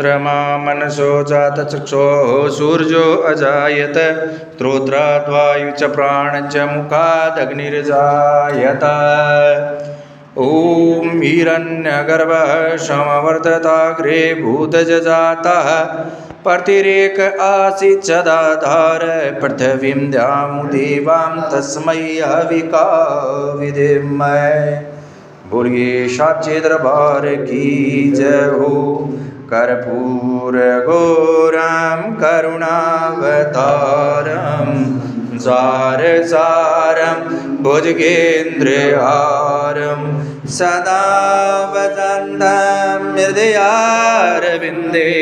चन्द्रमा मनसो जातचक्षोः सूर्यो अजायत स्त्रोत्राद्वायु च प्राणश्च मुखादग्निर्जायत। ॐ हिरण्यगर्भः समवर्तताग्रे भूतजजातः, प्रतिरेक आसीत् सदाधार पृथिवीं द्यामुदेवां तस्मै हविका विधिमय बोलिए साचे दरबार की जय हो। कर्पूर घोरम करुणावतारम भुजगेन्द्रहारम सदा वदन्तं हृदयारविन्दे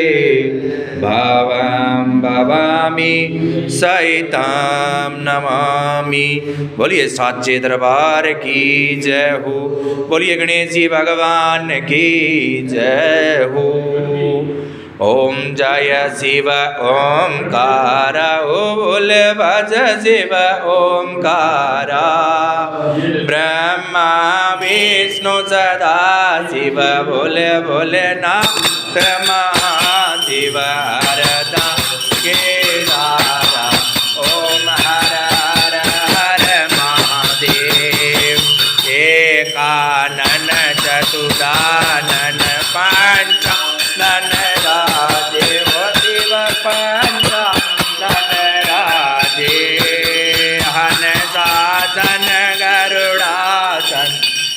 भावं भवामि, सहितां नमामि। बोलिए साचे दरबार की जय हो। बोलिए गणेश जी भगवान की जय हो। ओम जय शिव, ओंकार ओ बोल भज शिव, ओंकारा। शिव भोले बोले नाथ महादेव हरदा केदारा ओम हर हर हर महादेव। एकानन चतुरानन पंचानन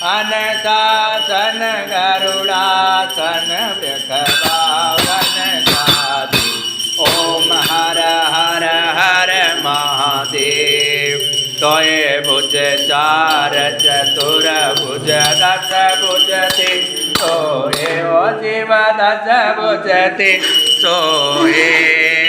सासन गरुडासन व्यखवावन साधु ओम हर हर हर महादेव। तोय भुज चार चतुर भुज दस भुजते सोए ओ शिव दस भुजते सोए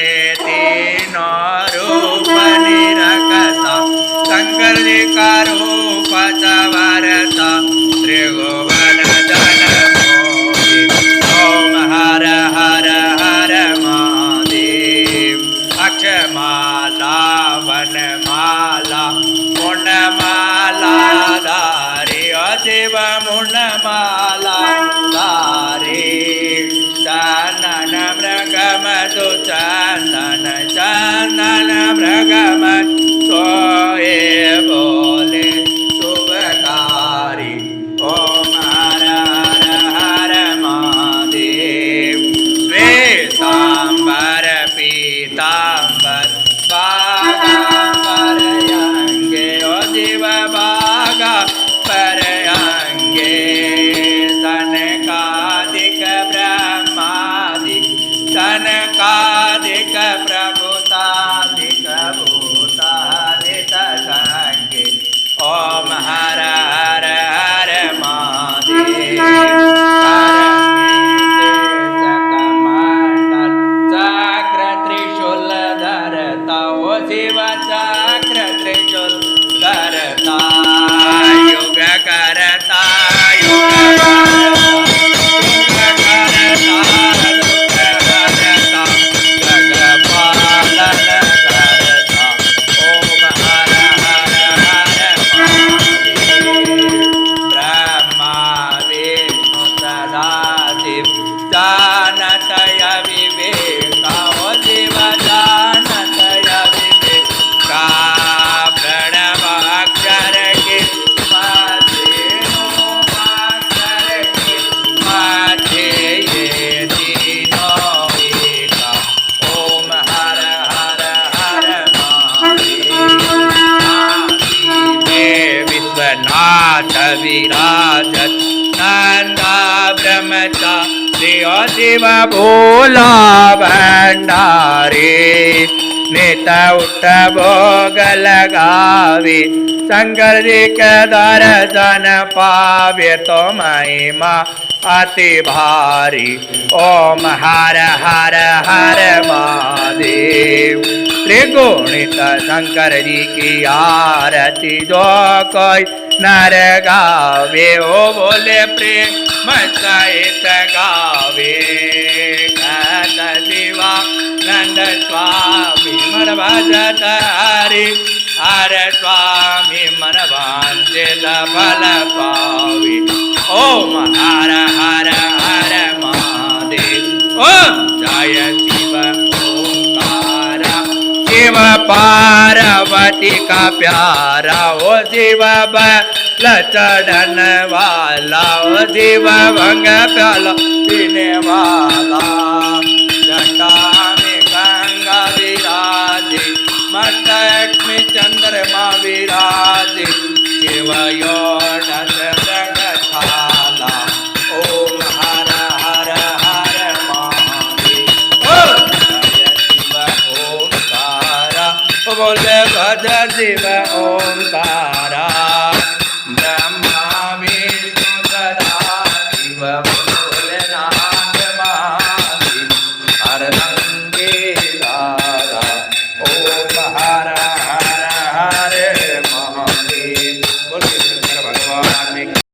धारी अशिव मुंडमाला धारी चन्दन मृगम तु चन्दन चन्दन मृगम सोए बोले। शुभकारी ओम हर हर हर महादेव चक्र त्रिशूल विराजत नंदा ब्रह्मचा देव शिव भोला भंडारे। नेता उठ भोग लगावे शंकर जी के दर्शन पावे तो महिमा अति भारी। ओम हर हर हर महादेव। त्रिगुणित शंकर जी की आरती जो कोई नर गावे ओ बोले प्रेम सहित गावे कहत दिवा नंद स्वामी, मन भजत हरि हर स्वामी, मन वांछित फल पावे। ओम हर हर हर महादेव। ओम जय शिव। शिव पार्वती का प्यारा, ओ शिव चढ़न वाला, ओ शिव भंग प्याला, पीने वाला। जटा गंगा विराज मत चंद्रमा विराज शिव બોલે ભદ્ર શિવ ઓમકારા.